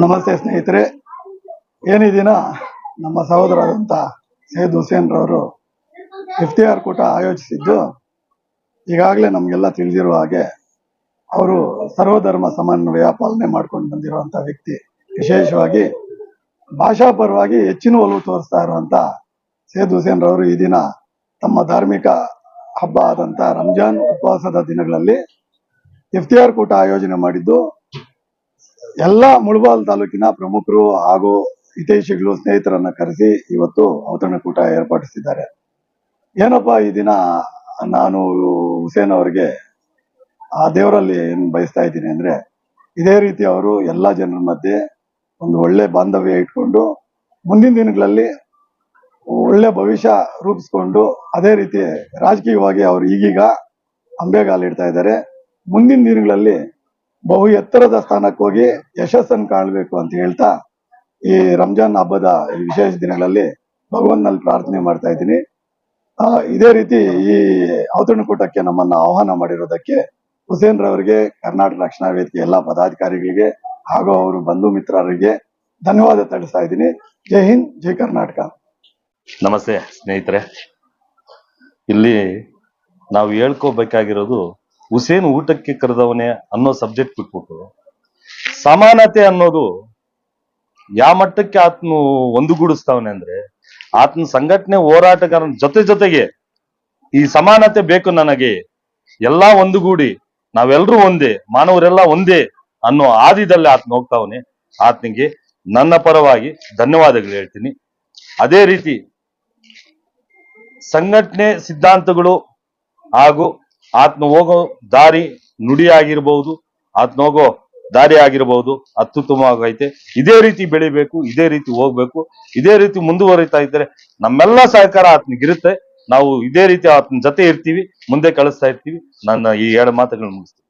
ನಮಸ್ತೆ ಸ್ನೇಹಿತರೆ. ಏನಿದಿನ ನಮ್ಮ ಸಹೋದರರಾದಂಥ ಸೈಯದ್ ಹುಸೇನ್ ರವರು ಇಫ್ತಿಯಾರ್ ಕೂಟ ಆಯೋಜಿಸಿದ್ದು, ಈಗಾಗಲೇ ನಮಗೆಲ್ಲ ತಿಳಿದಿರುವ ಹಾಗೆ ಅವರು ಸರ್ವಧರ್ಮ ಸಮನ್ವಯ ಪಾಲನೆ ಮಾಡ್ಕೊಂಡು ಬಂದಿರುವಂಥ ವ್ಯಕ್ತಿ. ವಿಶೇಷವಾಗಿ ಭಾಷಾ ಪರವಾಗಿ ಹೆಚ್ಚಿನ ಒಲವು ತೋರಿಸ್ತಾ ಇರುವಂಥ ಸೈಯದ್ ಹುಸೇನ್ ರವರು ಈ ದಿನ ತಮ್ಮ ಧಾರ್ಮಿಕ ಹಬ್ಬ ಆದಂಥ ರಂಜಾನ್ ಉಪವಾಸದ ದಿನಗಳಲ್ಲಿ ಇಫ್ತಿಯಾರ್ ಕೂಟ ಆಯೋಜನೆ ಮಾಡಿದ್ದು ಎಲ್ಲ ಮುಳಬಾಲ್ ತಾಲೂಕಿನ ಪ್ರಮುಖರು ಹಾಗೂ ಹಿತೈಷಿಗಳು ಸ್ನೇಹಿತರನ್ನ ಕರೆಸಿ ಇವತ್ತು ಔತಣಕೂಟ ಏರ್ಪಡಿಸಿದ್ದಾರೆ. ಏನಪ್ಪಾ ಈ ದಿನ ನಾನು ಹುಸೇನ್ ಅವರಿಗೆ ಆ ದೇವರಲ್ಲಿ ಏನ್ ಬಯಸ್ತಾ ಇದ್ದೀನಿ ಅಂದ್ರೆ ಇದೇ ರೀತಿ ಅವರು ಎಲ್ಲ ಜನರ ಮಧ್ಯೆ ಒಂದು ಒಳ್ಳೆ ಬಾಂಧವ್ಯ ಇಟ್ಕೊಂಡು ಮುಂದಿನ ದಿನಗಳಲ್ಲಿ ಒಳ್ಳೆ ಭವಿಷ್ಯ ರೂಪಿಸ್ಕೊಂಡು ಅದೇ ರೀತಿ ರಾಜಕೀಯವಾಗಿ ಅವರು ಈಗೀಗ ಅಂಬೆಗಾಲಿಡ್ತಾ ಇದ್ದಾರೆ. ಮುಂದಿನ ದಿನಗಳಲ್ಲಿ ಬಹು ಎತ್ತರದ ಸ್ಥಾನಕ್ಕೆ ಹೋಗಿ ಯಶಸ್ಸನ್ನು ಕಾಣಬೇಕು ಅಂತ ಹೇಳ್ತಾ ಈ ರಂಜಾನ್ ಹಬ್ಬದ ವಿಶೇಷ ದಿನಗಳಲ್ಲಿ ಭಗವಂತನಲ್ಲಿ ಪ್ರಾರ್ಥನೆ ಮಾಡ್ತಾ ಇದ್ದೀನಿ. ಇದೇ ರೀತಿ ಈ ಔತಣಕೂಟಕ್ಕೆ ನಮ್ಮನ್ನ ಆಹ್ವಾನ ಮಾಡಿರೋದಕ್ಕೆ ಹುಸೇನ್ ರವರಿಗೆ, ಕರ್ನಾಟಕ ರಕ್ಷಣಾ ವೇದಿಕೆ ಎಲ್ಲ ಪದಾಧಿಕಾರಿಗಳಿಗೆ ಹಾಗೂ ಅವರು ಬಂಧು ಮಿತ್ರರಿಗೆ ಧನ್ಯವಾದ ತಿಳಿಸ್ತಾ ಇದ್ದೀನಿ. ಜೈ ಹಿಂದ್, ಜೈ ಕರ್ನಾಟಕ. ನಮಸ್ತೆ ಸ್ನೇಹಿತರೆ. ಇಲ್ಲಿ ನಾವು ಹೇಳ್ಕೋಬೇಕಾಗಿರೋದು ಹುಸೇನ್ ಊಟಕ್ಕೆ ಕರೆದವನೇ ಅನ್ನೋ ಸಬ್ಜೆಕ್ಟ್ ಬಿಟ್ಬಿಟ್ಟು ಸಮಾನತೆ ಅನ್ನೋದು ಯಾವ ಮಟ್ಟಕ್ಕೆ ಆತನು ಒಂದುಗೂಡಿಸ್ತಾವನೆ ಅಂದ್ರೆ ಆತನ ಸಂಘಟನೆ ಹೋರಾಟಗಾರನ ಜೊತೆ ಜೊತೆಗೆ ಈ ಸಮಾನತೆ ಬೇಕು ನನಗೆ. ಎಲ್ಲಾ ಒಂದುಗೂಡಿ ನಾವೆಲ್ಲರೂ ಒಂದೇ, ಮಾನವರೆಲ್ಲ ಒಂದೇ ಅನ್ನೋ ಆದಿದಲ್ಲಿ ಆತನ ಹೋಗ್ತಾವನೆ. ಆತನಿಗೆ ನನ್ನ ಪರವಾಗಿ ಧನ್ಯವಾದಗಳು ಹೇಳ್ತೀನಿ. ಅದೇ ರೀತಿ ಸಂಘಟನೆ ಸಿದ್ಧಾಂತಗಳು ಹಾಗೂ ಆತನ ಹೋಗೋ ದಾರಿ ನುಡಿ ಆಗಿರ್ಬಹುದು ಆತನ ಹೋಗೋ ದಾರಿ ಆಗಿರ್ಬಹುದು ಅತ್ಯುತ್ತಮವಾಗೈತೆ. ಇದೇ ರೀತಿ ಬೆಳಿಬೇಕು, ಇದೇ ರೀತಿ ಹೋಗ್ಬೇಕು, ಇದೇ ರೀತಿ ಮುಂದುವರಿತಾ ಇದ್ರೆ ನಮ್ಮೆಲ್ಲ ಸಹಕಾರ ಆತನಿಗಿರುತ್ತೆ ನಾವು ಇದೇ ರೀತಿ ಆತನ ಜೊತೆ ಇರ್ತೀವಿ, ಮುಂದೆ ಕಳಿಸ್ತಾ ಇರ್ತೀವಿ. ನನ್ನ ಈ ಎರಡು ಮಾತುಗಳನ್ನ ಮುಗಿಸ್ತೀನಿ.